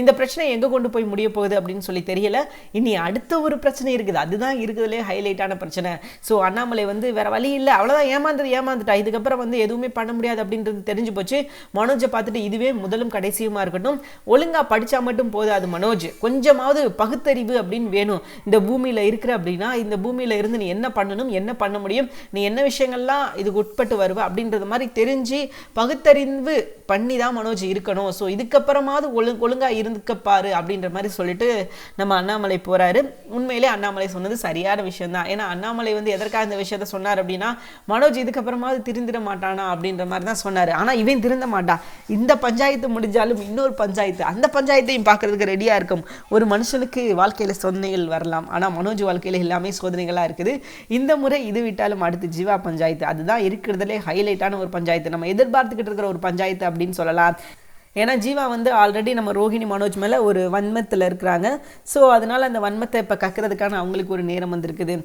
இந்த பிரச்சனை எங்கே கொண்டு போய் முடிய போகுது அப்படின்னு சொல்லி தெரியல. இனி அடுத்த ஒரு பிரச்சனை இருக்குது. அதுதான் இருக்குதுலே ஹைலைட்டான பிரச்சனை. ஸோ அண்ணாமலை வந்து வேற வழி இல்லை. அவ்வளோதான் ஏமாந்தது ஏமாந்துட்டா. இதுக்கப்புறம் வந்து எதுவுமே பண்ண முடியாது அப்படின்றது தெரிஞ்சு போச்சு. மனோஜை பார்த்துட்டு இதுவே முதலும் கடைசியுமா இருக்கட்டும். ஒழுங்கா படிச்சா மட்டும் போதாது மனோஜ். கொஞ்சமாவது பகுத்தறிவு அப்படின்னு வேணும். இந்த பூமியில இருக்கிற அப்படின்னா இந்த பூமியில இருந்து நீ என்ன பண்ணணும் என்ன பண்ண முடியும்? நீ என்ன விஷயங்கள்லாம் இதுக்கு உட்பட்டு வருவ? அப்படின்றது மாதிரி தெரிஞ்சு பகுத்தறிவு பண்ணி தான் மனோஜ் இருக்கணும். ஸோ இதுக்கப்புறமாவது ஒழு ஒழுங்காக இருந்துக்கப்பாரு அப்படின்ற மாதிரி சொல்லிட்டு நம்ம அண்ணாமலை போகிறாரு உண்மையிலே அண்ணாமலை சொன்னது சரியான விஷயம் தான் ஏன்னா அண்ணாமலை வந்து எதற்காக இந்த விஷயத்த சொன்னார் அப்படின்னா மனோஜ் இதுக்கப்புறமாவது திருந்திட மாட்டானா அப்படின்ற மாதிரி தான் சொன்னார். ஆனால் இவன் திருந்த மாட்டான் இந்த பஞ்சாயத்து முடிஞ்சாலும் இன்னொரு பஞ்சாயத்து. அந்த பஞ்சாயத்தையும் பார்க்குறதுக்கு ரெடியாக இருக்கும். ஒரு மனுஷனுக்கு வாழ்க்கையில் சோதனைகள் வரலாம். ஆனால் மனோஜ் வாழ்க்கையில் எல்லாமே சோதனைகளாக இருக்குது. இந்த முறை இது விட்டாலும் அடுத்து ஜீவா பஞ்சாயத்து. அதுதான் இருக்கிறதுலே ஹைலைட்டான ஒரு பஞ்சாயத்து. நம்ம எதிர்பார்த்துக்கிட்டு இருக்கிற ஒரு பஞ்சாயத்து அப்படின்னு சொல்லலாம். ஏன்னா ஜீவா வந்து ஆல்ரெடி நம்ம ரோஹிணி மனோஜ் மேலே ஒரு வன்மத்தில் இருக்கிறாங்க. ஸோ அதனால் அந்த வன்மத்தை இப்போ கக்கிறதுக்கான அவங்களுக்கு ஒரு நேரம் வந்திருக்குது.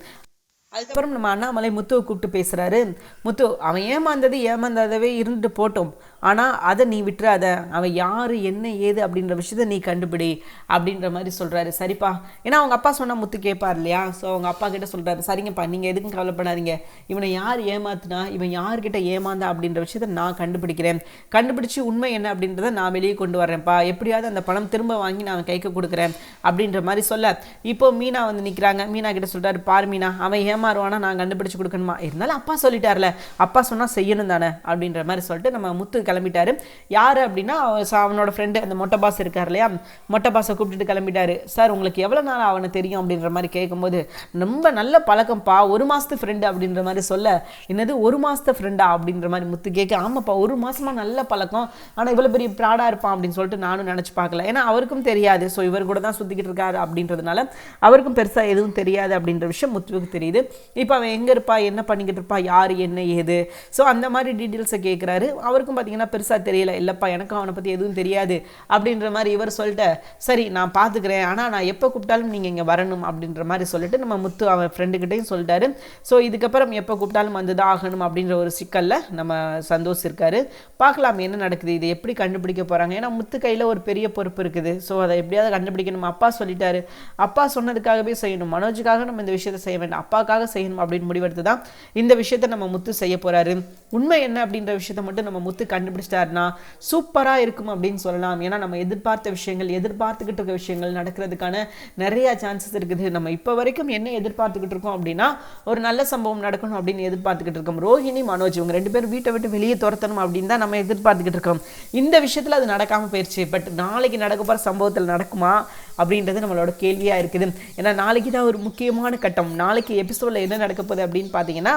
அதுக்கப்புறம் நம்ம அண்ணாமலை முத்துவை கூப்பிட்டு பேசுகிறாரு முத்து அவன் ஏமாந்தது ஏமாந்ததவே இருந்துட்டு போட்டோம். ஆனால் அதை நீ விட்டுறாத. அவன் யார் என்ன ஏது அப்படின்ற விஷயத்த நீ கண்டுபிடி அப்படின்ற மாதிரி சொல்கிறாரு சரிப்பா. ஏன்னா அவங்க அப்பா சொன்னால் முத்து கேட்பார் இல்லையா? ஸோ அவங்க அப்பா கிட்ட சொல்கிறாரு சரிங்கப்பா நீங்கள் எதுக்கும் கவலைப்படாதீங்க. இவனை யார் ஏமாத்துனா இவன் யார்கிட்ட ஏமாந்தா அப்படின்ற விஷயத்த நான் கண்டுபிடிக்கிறேன். கண்டுபிடிச்சி உண்மை என்ன அப்படின்றத நான் வெளியே கொண்டு வரேன்ப்பா எப்படியாவது அந்த பணம் திரும்ப வாங்கி நான் அவன் கைக்கு கொடுக்குறேன் அப்படின்ற மாதிரி சொல்ல. இப்போ மீனா வந்து நிற்கிறாங்க மீனா கிட்ட சொல்கிறாரு பார் மீனா அவன் ஏமாறுவானா? நான் கண்டுபிடிச்சி கொடுக்கணுமா? இருந்தாலும் அப்பா சொல்லிட்டார்ல. அப்பா சொன்னால் செய்யணும் தானே அப்படின்ற மாதிரி சொல்லிட்டு நம்ம முத்து கிளம்பிட்டாரு. யார் அப்படின்னா அவனோட ஃப்ரெண்டு அந்த மொட்டை பாஸ் இருக்கார் இல்லையா? மொட்டை பாஸை கூப்பிட்டுட்டு கிளம்பிட்டாரு. சார் உங்களுக்கு எவ்வளோ நாள் அவனை தெரியும்? அப்படின்ற மாதிரி கேட்கும்போது ரொம்ப நல்ல பழக்கம்ப்பா. ஒரு மாதத்து ஃப்ரெண்டு அப்படின்ற மாதிரி சொல்ல என்னது ஒரு மாதத்து ஃப்ரெண்டா அப்படின்ற மாதிரி முத்து கேட்க ஆமாப்பா ஒரு மாசமா நல்ல பழக்கம். ஆனால் இவ்வளோ பெரிய ப்ராடாக இருப்பான் அப்படின்னு சொல்லிட்டு நானும் நினச்சி பார்க்கல. ஏன்னா அவருக்கும் தெரியாது. ஸோ இவர் கூட தான் சுற்றிக்கிட்டு இருக்காரு அப்படின்றதுனால அவருக்கும் பெருசாக எதுவும் தெரியாது அப்படின்ற விஷயம் முத்துவுக்கு தெரியுது. இப்போ அவன் எங்கே இருப்பா? என்ன பண்ணிக்கிட்டு இருப்பா? யார்? என்ன ஏது? ஸோ அந்த மாதிரி டீட்டெயில்ஸை கேட்குறாரு அவருக்கும் பார்த்தீங்கன்னா பெருசாக தெரியல. இல்லைப்பா எனக்கும் அவனை பற்றி எதுவும் தெரியாது அப்படின்ற மாதிரி இவர் சொல்லிட்டு சரி நான் பார்த்துக்கிறேன். ஆனால் நான் எப்போ கூப்பிட்டாலும் நீங்கள் இங்கே வரணும் அப்படின்ற மாதிரி சொல்லிட்டு நம்ம முத்து அவன் ஃப்ரெண்டுக்கிட்டையும் சொல்லிட்டாரு. ஸோ இதுக்கப்புறம் எப்போ கூப்பிட்டாலும் வந்து தான் ஆகணும் அப்படின்ற ஒரு சிக்கலில் நம்ம சந்தோஷ் இருக்காரு. பார்க்கலாம் என்ன நடக்குது. இதை எப்படி கண்டுபிடிக்க போகிறாங்க ஏன்னா முத்து கையில் ஒரு பெரிய பொறுப்பு இருக்குது. ஸோ அதை எப்படியாவது கண்டுபிடிக்கணும். அப்பா சொல்லிட்டாரு. அப்பா சொன்னதுக்காகவே செய்யணும். மனோஜுக்காக நம்ம இந்த விஷயத்தை செய்ய வேண்டாம். அப்பாக்காக செய்யணும் அப்படின்னு முடிவெடுத்து தான் இந்த விஷயத்தை நம்ம முத்து செய்ய போறாரு. உண்மை என்ன அப்படின்ற விஷயத்தை மட்டும் நம்ம முத்து கண்டுபிடிச்சிட்டாருன்னா சூப்பராக இருக்கும் அப்படின்னு சொல்லலாம். ஏன்னா நம்ம எதிர்பார்த்த விஷயங்கள் எதிர்பார்த்துக்கிட்டு இருக்க விஷயங்கள் நடக்கிறதுக்கான நிறைய சான்சஸ் இருக்குது. நம்ம இப்போ வரைக்கும் என்ன எதிர்பார்த்துக்கிட்டு இருக்கோம் அப்படின்னா ஒரு நல்ல சம்பவம் நடக்கணும் அப்படின்னு எதிர்பார்த்துக்கிட்டு இருக்கோம். ரோஹிணி மனோஜ் இவங்க ரெண்டு பேரும் வீட்டை விட்டு வெளியே துரத்தணும் அப்படின்னு தான் நம்ம எதிர்பார்த்துக்கிட்டு இருக்கோம். இந்த விஷயத்தில் அது நடக்காமல் போயிடுச்சு பட் நாளைக்கு நடக்க போகிற சம்பவத்தில் நடக்குமா அப்படின்றது நம்மளோட கேள்வியாக இருக்குது. ஏன்னா நாளைக்கு தான் ஒரு முக்கியமான கட்டம். நாளைக்கு எபிசோடில் என்ன நடக்க போகுது அப்படின்னு பார்த்தீங்கன்னா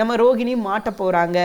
நம்ம ரோகிணி மாட்ட போகிறாங்க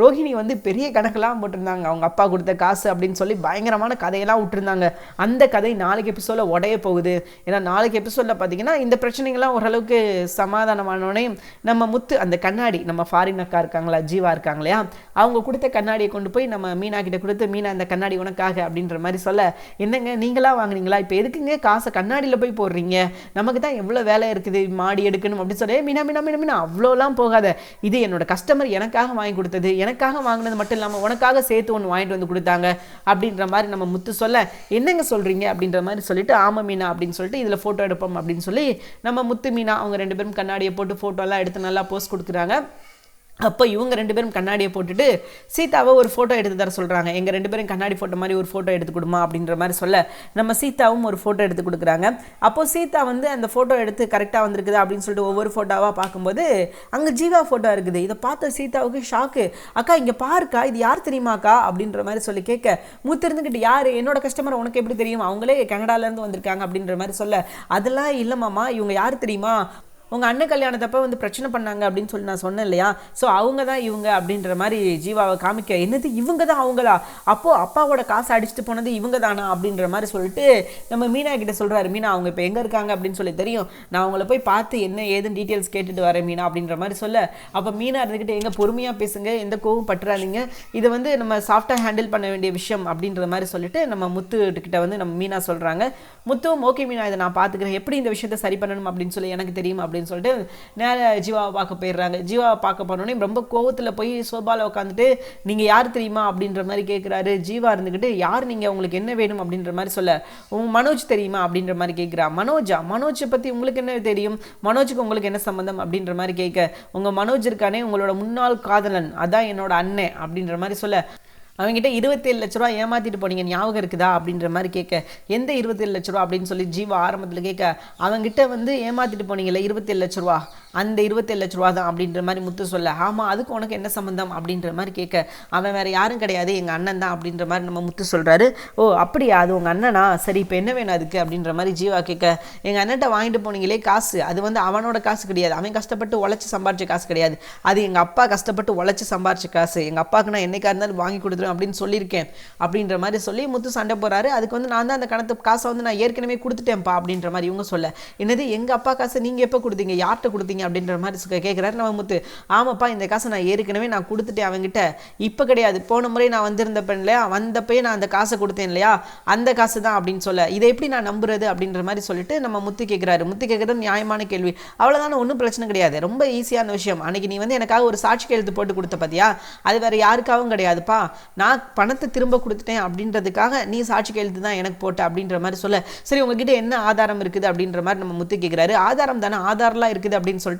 ரோகிணி வந்து பெரிய கணக்கெல்லாம் போட்டிருந்தாங்க. அவங்க அப்பா கொடுத்த காசு அப்படின்னு சொல்லி பயங்கரமான கதையெல்லாம் விட்டுருந்தாங்க. அந்த கதை நாளைக்கு எபிசோடில் உடைய போகுது. ஏன்னா நாளைக்கு எபிசோடில் பார்த்தீங்கன்னா இந்த பிரச்சனைகள்லாம் ஓரளவுக்கு சமாதானமானோடனே நம்ம முத்து அந்த கண்ணாடி நம்ம ஃபாரின் அக்கா இருக்காங்களா ஜீவா இருக்காங்க இல்லையா? அவங்க கொடுத்த கண்ணாடியை கொண்டு போய் நம்ம மீனா கிட்ட கொடுத்து மீனா இந்த கண்ணாடி உனக்காக அப்படின்ற மாதிரி சொல்ல என்னங்க நீங்களா வாங்குனீங்களா? இப்போ எதுக்குங்க காசை கண்ணாடியில் போய் போடுறீங்க? நமக்கு தான் எவ்வளோ வேலை இருக்குது? மாடி எடுக்கணும் அப்படின்னு சொல்லி மீனா மீனா மீனா மீனா அவ்வளோலாம் போகாத. இது என்னோட கஸ்டமர் எனக்காக வாங்கி கொடுத்தது எனக்காக வாங்கினது மட்டும் இல்லாமல் உனக்காக சேர்த்து ஒன்று வாங்கிட்டு வந்து கொடுத்தாங்க அப்படின்ற மாதிரி நம்ம முத்து சொல்ல என்னங்க சொல்கிறீங்க அப்படின்ற மாதிரி சொல்லிட்டு ஆம மீனா அப்படின்னு சொல்லிட்டு இதில் ஃபோட்டோ எடுப்போம் அப்படின்னு சொல்லி நம்ம முத்து மீனா அவங்க ரெண்டு பேரும் கண்ணாடியை போட்டு ஃபோட்டோலாம் எடுத்து நல்லா போஸ்ட் கொடுக்குறாங்க. அப்போ இவங்க ரெண்டு பேரும் கண்ணாடியை போட்டுட்டு சீதாவை ஒரு ஃபோட்டோ எடுத்து தர சொல்கிறாங்க எங்கள் ரெண்டு பேரும் கண்ணாடி ஃபோட்டோ மாதிரி ஒரு ஃபோட்டோ எடுத்து கொடுமா? அப்படின்ற மாதிரி சொல்ல நம்ம சீதாவும் ஒரு ஃபோட்டோ எடுத்து கொடுக்குறாங்க. அப்போ சீதா வந்து அந்த ஃபோட்டோ எடுத்து கரெக்டாக வந்திருக்குது? அப்படின்னு சொல்லிட்டு ஒவ்வொரு ஃபோட்டோவாக பார்க்கும்போது அங்கே ஜீவா ஃபோட்டோ இருக்குது. இதை பார்த்த சீதாவுக்கு ஷாக்கு அக்கா இங்கே பாருக்கா இது யார் தெரியுமாக்கா? அப்படின்ற மாதிரி சொல்லி கேட்க மூத்திருந்துக்கிட்டு யார்? என்னோட கஸ்டமர் உனக்கு எப்படி தெரியும்? அவங்களே கனடாலேருந்து வந்திருக்காங்க. அப்படின்ற மாதிரி சொல்ல அதெல்லாம் இல்லைம்மாமா இவங்க யார் தெரியுமா? உங்கள் அண்ணன் கல்யாணத்தப்போ வந்து பிரச்சனை பண்ணாங்க அப்படின்னு சொல்லி நான் சொன்னேன் இல்லையா? ஸோ அவங்க தான் இவங்க அப்படின்ற மாதிரி ஜீவாவை காமிக்க என்னது இவங்க தான் அவங்களா? அப்போது அப்பாவோட காசை அடிச்சுட்டு போனது இவங்க தானா அப்படின்ற மாதிரி சொல்லிட்டு நம்ம மீனா கிட்ட சொல்கிறாரு மீனா அவங்க இப்போ எங்கே இருக்காங்க அப்படின்னு சொல்லி தெரியும். நான் அவங்கள போய் பார்த்து என்ன ஏதுன்னு டீட்டெயில்ஸ் கேட்டுட்டு வரேன் மீனா அப்படின்ற மாதிரி சொல்ல. அப்போ மீனா இருந்துக்கிட்டு எங்கே பொறுமையாக பேசுங்க எந்த கோவம் பட்டுறாதீங்க. இதை வந்து நம்ம சாஃப்டாக ஹேண்டில் பண்ண வேண்டிய விஷயம் அப்படின்ற மாதிரி சொல்லிட்டு நம்ம முத்து கிட்ட வந்து நம்ம மீனா சொல்கிறாங்க முத்துவும் ஓகே மீனா இதை நான் பார்த்துக்கிறேன். எப்படி இந்த விஷயத்தை சரி பண்ணணும்? அப்படின்னு சொல்லி எனக்கு தெரியும் அப்படின்னு சொல்லிட்டு நேராக ஜீவாவை பார்க்க போயிடுறாங்க. ஜீவாவை பார்க்க போனோடனே ரொம்ப கோவத்தில் போய் சோபாவில் உட்காந்துட்டு நீங்கள் யார் தெரியுமா? அப்படின்ற மாதிரி கேட்குறாரு ஜீவா இருந்துக்கிட்டு யார் நீங்கள் உங்களுக்கு என்ன வேணும்? அப்படின்ற மாதிரி சொல்ல உங்க மனோஜ் தெரியுமா? அப்படின்ற மாதிரி கேட்குறா மனோஜா? மனோஜை பற்றி உங்களுக்கு என்ன தெரியும்? மனோஜுக்கு உங்களுக்கு என்ன சம்மந்தம் அப்படின்ற மாதிரி கேட்க உங்கள் மனோஜ் இருக்கானே உங்களோட முன்னாள் காதலன் அதான் என்னோட அண்ணன் அப்படின்ற மாதிரி சொல்ல அவங்ககிட்ட இருபத்தேழு லட்ச ரூபா ஏமாத்திட்டு போனீங்க ஞாபகம் இருக்குதா? அப்படின்ற மாதிரி கேட்க எந்த இருபத்தேழு லட்ச ரூபா? அப்படின்னு சொல்லி ஜீவா ஆரம்பத்தில் கேட்க அவங்ககிட்ட வந்து ஏமாத்திட்டு போனீங்கல்ல இருபத்தேழு லட்ச ரூபா? அந்த இருபத்தேழு லட்ச ரூபா தான் அப்படின்ற மாதிரி முத்து சொல்ல ஆமாம் அதுக்கு உனக்கு என்ன சம்மந்தம் அப்படின்ற மாதிரி கேட்க அவன் வேறு யாரும் கிடையாது எங்கள் அண்ணன் தான் அப்படின்ற மாதிரி நம்ம முத்து சொல்கிறாரு ஓ அப்படியா? அது உங்கள் அண்ணனா? சரி இப்போ என்ன வேணும் அதுக்கு? அப்படின்ற மாதிரி ஜீவா கேட்க எங்கள் அண்ணன்ட்ட வாங்கிட்டு போனீங்களே காசு. அது வந்து அவனோட காசு கிடையாது. அவன் கஷ்டப்பட்டு உழைச்சி சம்பாரிச்ச காசு கிடையாது. அது எங்கள் அப்பா கஷ்டப்பட்டு உழைச்சி சம்பாரிச்ச காசு. எங்கள் அப்பாவுக்கு நான் என்னைக்கா இருந்தாலும் வாங்கி கொடுத்துருவேன் அப்படின்னு சொல்லியிருக்கேன். அப்படின்ற மாதிரி சொல்லி முத்து சண்டை போகிறாரு அதுக்கு வந்து நான் தான் அந்த கணத்து காசை வந்து நான் ஏற்கனவே கொடுத்துட்டேன்ப்பா அப்படின்ற மாதிரி இவங்க சொல்ல என்னது எங்கள் அப்பா காசை நீங்கள் எப்போ கொடுத்தீங்க? யார்கிட்ட கொடுத்தீங்க? அப்படின்ற மாதிரி கேட்குறாரு நம்ம முத்து ஆமாப்பா இந்த காசை நான் ஏற்கனவே நான் கொடுத்துட்டேன் அவங்ககிட்ட இப்போ கிடையாது. போன முறை நான் வந்திருந்தப்ப இல்லையா? வந்தப்பயே நான் அந்த காசை கொடுத்தேன் இல்லையா? அந்த காசு தான் அப்படின்னு சொல்ல. இதை எப்படி நான் நம்புறது? அப்படின்ற மாதிரி சொல்லிட்டு நம்ம முத்து கேட்குறாரு முத்து கேட்குறது நியாயமான கேள்வி. அவ்வளோதான ஒன்றும் பிரச்சனை கிடையாது. ரொம்ப ஈஸியான விஷயம். அன்னைக்கு நீ வந்து எனக்காக ஒரு சாட்சி கையெழுத்து போட்டு கொடுத்த பார்த்தியா அது வேற யாருக்காகவும் கிடையாதுப்பா. நான் பணத்தை திரும்ப கொடுத்துட்டேன் அப்படின்றதுக்காக நீ சாட்சி கையெழுத்து தான் எனக்கு போட்ட அப்படின்ற மாதிரி சொல்ல. சரி உங்ககிட்ட என்ன ஆதாரம் இருக்குது அப்படின்ற மாதிரி நம்ம முத்து கேட்குறாரு ஆதாரம் தானே ஆதாரம்லாம் இருக்குது அப்படின்னு சொல்லிட்டு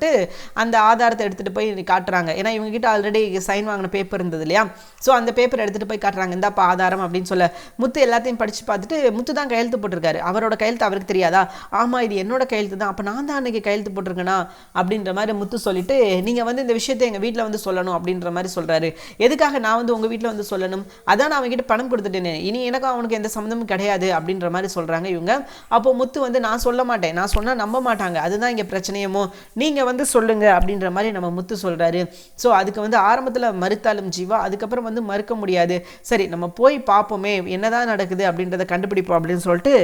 அந்த ஆதாரத்தை எடுத்துகிட்டு போய் காட்டுறாங்க. ஏன்னா இவங்க கிட்ட ஆல்ரெடி சைன் வாங்கின பேப்பர் இருந்தது இல்லையா? ஸோ அந்த பேப்பர் எடுத்துகிட்டு போய் காட்டுறாங்க. இந்தாப்பா ஆதாரம் அப்படின்னு சொல்ல முத்து எல்லாத்தையும் படித்து பார்த்துட்டு முத்து தான் கையெழுத்து போட்டிருக்காரு. அவரோட கையெழுத்து அவருக்கு தெரியாதா? ஆமாம் இது என்னோட கையெழுத்து தான். அப்போ நான் தான் அன்னைக்கு கையெழுத்து போட்டிருக்கேனா? அப்படின்ற மாதிரி முத்து சொல்லிட்டு நீங்கள் வந்து இந்த விஷயத்தை எங்கள் வீட்டில் வந்து சொல்லணும் அப்படின்ற மாதிரி சொல்கிறாரு எதுக்காக நான் வந்து உங்கள் வீட்டில் வந்து சொல்லணும்? அதான் நான் அவங்ககிட்ட பணம் கொடுத்துட்டேனே. இனி எனக்கும் அவனுக்கு எந்த சம்மந்தமும் கிடையாது அப்படின்ற மாதிரி சொல்கிறாங்க இவங்க. அப்போ முத்து வந்து நான் சொல்ல மாட்டேன். நான் சொன்னால் நம்ப மாட்டாங்க. அதுதான் இங்கே பிரச்சனையுமோ? நீங்கள் வந்து சொல்லுங்க அப்படின்ற மாதிரி நம்ம முத்து சொல்கிறாரு ஸோ அதுக்கு வந்து ஆரம்பத்தில் மறுத்தாலும் ஜீவா அதுக்கப்புறம் வந்து மறுக்க முடியாது. சரி நம்ம போய் பார்ப்போமே என்னதான் நடக்குது அப்படின்றத கண்டுபிடிப்போம் அப்படின்னு சொல்லிட்டு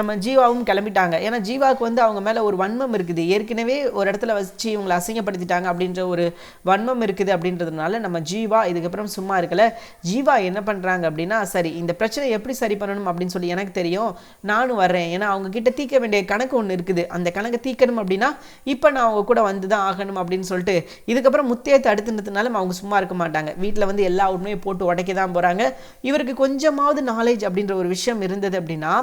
நம்ம ஜீவாவும் கிளம்பிட்டாங்க. ஏன்னா ஜீவாவுக்கு வந்து அவங்க மேலே ஒரு வன்மம் இருக்குது. ஏற்கனவே ஒரு இடத்துல வச்சு இவங்களை அசிங்கப்படுத்திட்டாங்க அப்படின்ற ஒரு வன்மம் இருக்குது அப்படின்றதுனால நம்ம ஜீவா இதுக்கப்புறம் சும்மா இருக்கல. ஜீவா என்ன பண்ணுறாங்க அப்படின்னா சரி இந்த பிரச்சனை எப்படி சரி பண்ணணும் அப்படின்னு சொல்லி எனக்கு தெரியும். நானும் வர்றேன். ஏன்னா அவங்க கிட்ட தீர்க்க வேண்டிய கணக்கு ஒன்று இருக்குது. அந்த கணக்கை தீர்க்கணும் அப்படின்னா இப்போ நான் அவங்க கூட வந்து தான் ஆகணும் அப்படின்னு சொல்லிட்டு இதுக்கப்புறம் முத்தையை தடுத்துனதுனால அவங்க சும்மா இருக்க மாட்டாங்க. வீட்டில் வந்து எல்லா உண்மையும் போட்டு உடைக்க தான் போகிறாங்க இவருக்கு கொஞ்சமாவது நாலேஜ் அப்படின்ற ஒரு விஷயம் இருந்தது அப்படின்னா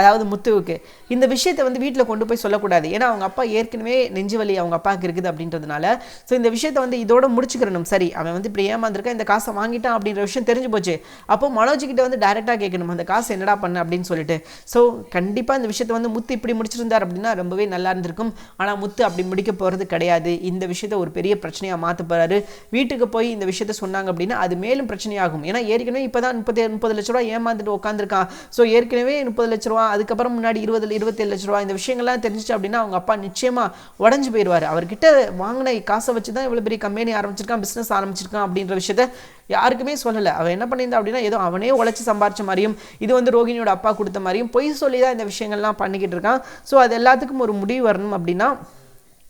அதாவது முத்துவுக்கு. இந்த விஷயத்தை வந்து வீட்டில் கொண்டு போய் சொல்லக்கூடாது. ஏன்னா அவங்க அப்பா ஏற்கனவே நெஞ்சு வலி அவங்க அப்பாவுக்கு இருக்குது அப்படின்றதுனால ஸோ இந்த விஷயத்தை வந்து இதோட முடிச்சுக்கிறணும். சரி அவன் வந்து இப்படி ஏமாந்துருக்கான் இந்த காசை வாங்கிட்டான் அப்படின்ற விஷயம் தெரிஞ்சு போச்சு. அப்போ மனோஜ் கிட்ட வந்து டேரெக்டாக கேட்கணும் அந்த காசு என்னடா பண்ண? அப்படின்னு சொல்லிட்டு. ஸோ கண்டிப்பாக இந்த விஷயத்தை வந்து முத்து இப்படி முடிச்சிருந்தார் அப்படின்னா ரொம்பவே நல்லா இருந்திருக்கும். ஆனால் முத்து அப்படி முடிக்க போகிறது கிடையாது. இந்த விஷயத்தை ஒரு பெரிய பிரச்சனையாக மாற்ற போகிறாரு வீட்டுக்கு போய் இந்த விஷயத்த சொன்னாங்க அப்படின்னா அது மேலும் பிரச்சனையாகும். ஏன்னா ஏற்கனவே இப்போ தான் முப்பத்தி முப்பது லட்ச ரூபா ஏமாந்துட்டு உட்காந்துருக்கான் ஸோ ஏற்கனவே முப்பது லட்ச ரூபா அதுக்கப்புறம் முன்னாடி இருபது இருபத்தேழு லட்ச ரூபா இந்த விஷயங்கள்லாம் தெரிஞ்சிச்சு அப்படின்னா அவங்க அப்பா நிச்சயமாக உடஞ்சி போயிடுவார். அவர்கிட்ட வாங்கின காசை வச்சு தான் இவ்வளோ பெரிய கம்பெனி ஆரம்பிச்சிருக்கான் பிஸ்னஸ் ஆரம்பிச்சிருக்கான் அப்படின்ற விஷயத்த யாருக்குமே சொல்லலை. அவன் என்ன பண்ணியிருந்தா அப்படின்னா ஏதோ அவனே உழைச்சி சம்பாரிச்ச மாதிரியும் இது வந்து ரோகிணியோட அப்பா கொடுத்த மாதிரியும் பொய் சொல்லி தான் இந்த விஷயங்கள்லாம் பண்ணிக்கிட்டு இருக்கான். ஸோ அது எல்லாத்துக்கும் ஒரு முடிவு வரணும் அப்படின்னா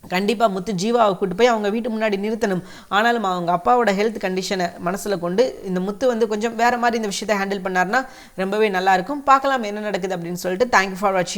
கண்டிப்பாக முத்து ஜீவாவை கூட்டு போய் அவங்க வீட்டு முன்னாடி நிறுத்தணும். ஆனாலும் அவங்க அப்பாவோட ஹெல்த் கண்டிஷனை மனசில் கொண்டு இந்த முத்து வந்து கொஞ்சம் வேறு மாதிரி இந்த விஷயத்தை ஹேண்டில் பண்ணார்னா ரொம்பவே நல்லாயிருக்கும் பார்க்கலாம் என்ன நடக்குது அப்படின்னு சொல்லிட்டு தேங்க்யூ ஃபார் வாட்சிங்